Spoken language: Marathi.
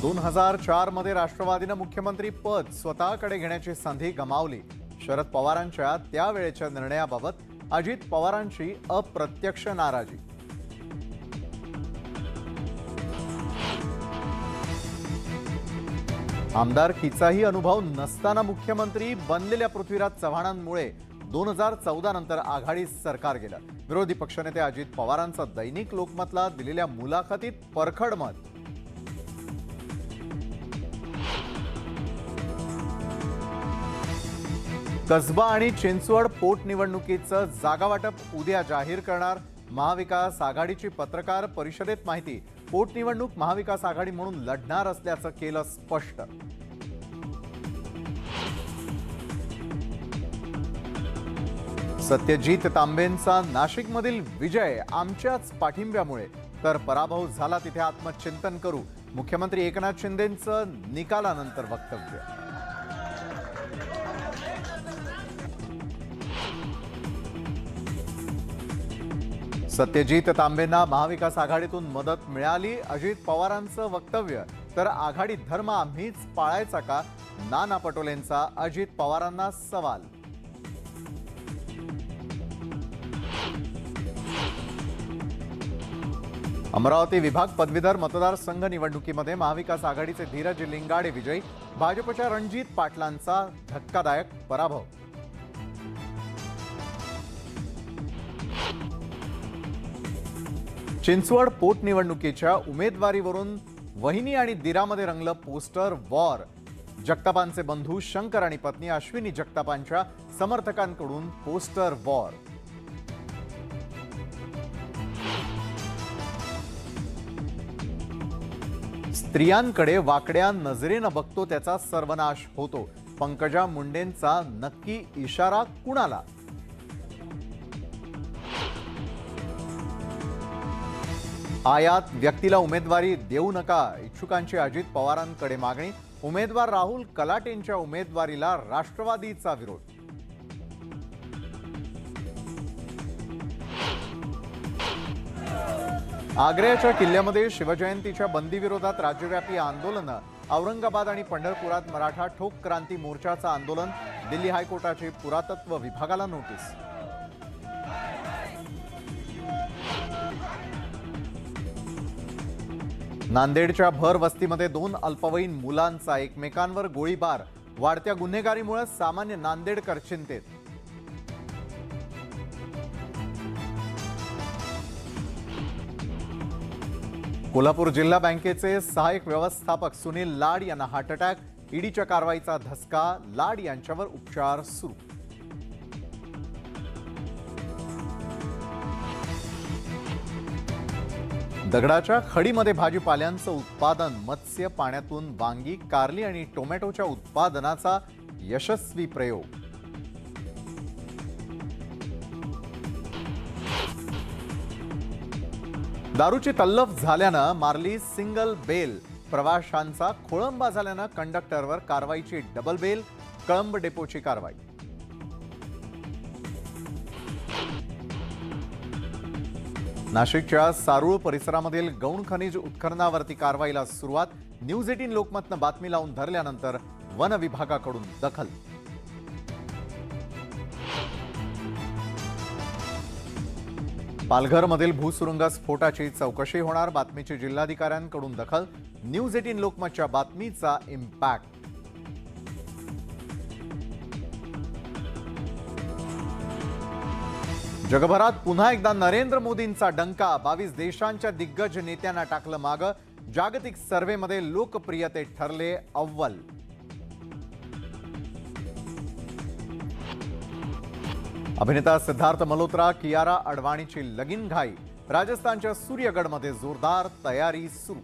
दोन हजार चारमध्ये राष्ट्रवादीनं मुख्यमंत्री पद स्वतःकडे घेण्याची संधी गमावली. शरद पवारांच्या त्यावेळेच्या निर्णयाबाबत अजित पवारांची अप्रत्यक्ष नाराजी. आमदारकीचाही अनुभव नसताना मुख्यमंत्री बनलेल्या पृथ्वीराज चव्हाणांमुळे दोन हजार चौदा नंतर आघाडी सरकार गेलं. विरोधी पक्षनेते अजित पवारांचं दैनिक लोकमतला दिलेल्या मुलाखतीत परखड मत. कसबा आणि चिंचवड पोटनिवडणुकीचं जागावाटप उद्या जाहीर करणार महाविकास आघाडीची पत्रकार परिषदेत माहिती. पोटनिवडणूक महाविकास आघाडी म्हणून लढणार असल्याचं केलं स्पष्ट. सत्यजित तांबेंचा नाशिकमधील विजय आमच्याच पाठिंब्यामुळे. तर पराभव झाला तिथे आत्मचिंतन करू. मुख्यमंत्री एकनाथ शिंदेंचं निकालानंतर वक्तव्य. सत्यजित तांबेंना महाविकास आघाडीतून मदत मिळाली. अजित पवारांचं वक्तव्य तर आघाडी धर्म आम्हीच पाळायचा का? नाना पटोलेंचा अजित पवारांना सवाल. अमरावती विभाग पदवीधर मतदारसंघ निवडणुकीमध्ये महाविकास आघाडीचे धीरज लिंगाडे विजयी. भाजपच्या रणजित पाटलांचा धक्कादायक पराभव. चिंचवड पोटनिवडणुकीच्या उमेदवारीवरून वहिनी आणि दिरामध्ये रंगलं पोस्टर वॉर. जगतापांचे बंधू शंकर आणि पत्नी अश्विनी जगतापांच्या समर्थकांकडून पोस्टर वॉर. स्त्रियांकडे वाकड्या नजरेनं बघतो त्याचा सर्वनाश होतो. पंकजा मुंडेंचा नक्की इशारा कुणाला? आयात व्यक्तीला उमेदवारी देऊ नका इच्छुकांची अजित पवारांकडे मागणी उमेदवार राहुल कलाटेंच्या उमेदवारीला राष्ट्रवादीचा विरोध. आग्र्याच्या किल्ल्यामध्ये शिवजयंतीच्या बंदीविरोधात राज्यव्यापी आंदोलनं औरंगाबाद आणि पंढरपुरात मराठा ठोक क्रांती मोर्चाचं आंदोलन दिल्ली हायकोर्टाची पुरातत्व विभागाला नोटीस. नांदेडच्या भर वस्तीमध्ये दोन अल्पवयीन मुलांचा एकमेकांवर गोळीबार. वाढत्या गुन्हेगारीमुळे सामान्य नांदेडकर चिंतेत. कोल्हापूर जिल्हा बँकेचे सहाय्यक व्यवस्थापक सुनील लाड यांना हार्ट अटॅक ईडीच्या कारवाईचा धसका लाड यांच्यावर उपचार सुरू. दगडाच्या खडीमध्ये भाजीपाल्यांचं उत्पादन मत्स्य पाण्यातून वांगी कारली आणि टोमॅटोच्या उत्पादनाचा यशस्वी प्रयोग. दारूची तल्लफ झाल्यानं मारली सिंगल बेल. प्रवाशांचा खोळंबा झाल्यानं कंडक्टरवर कारवाईची डबल बेल कळंब डेपोची कारवाई. नाशिकच्या सारूळ परिसरामधील गौण खनिज उत्खननावरती कारवाईला सुरुवात न्यूज एटीन लोकमतनं बातमी लावून धरल्यानंतर वन विभागाकडून दखल. पालघरमधील भूसुरुंग स्फोटाची चौकशी होणार बातमीची जिल्हाधिकाऱ्यांकडून दखल न्यूज एटीन लोकमतच्या बातमीचा इम्पॅक्ट जगभरात पुन्हा एकदा नरेंद्र मोदींचा डंका बावीस देशांच्या दिग्गज नेत्यांना टाकलं मागं. जागतिक सर्व्हेमध्ये लोकप्रियते ठरले अव्वल. अभिनेता सिद्धार्थ मल्होत्रा कियारा अडवाणीची लगीन घाई. राजस्थानच्या सूर्यगडमध्ये जोरदार तयारी सुरू.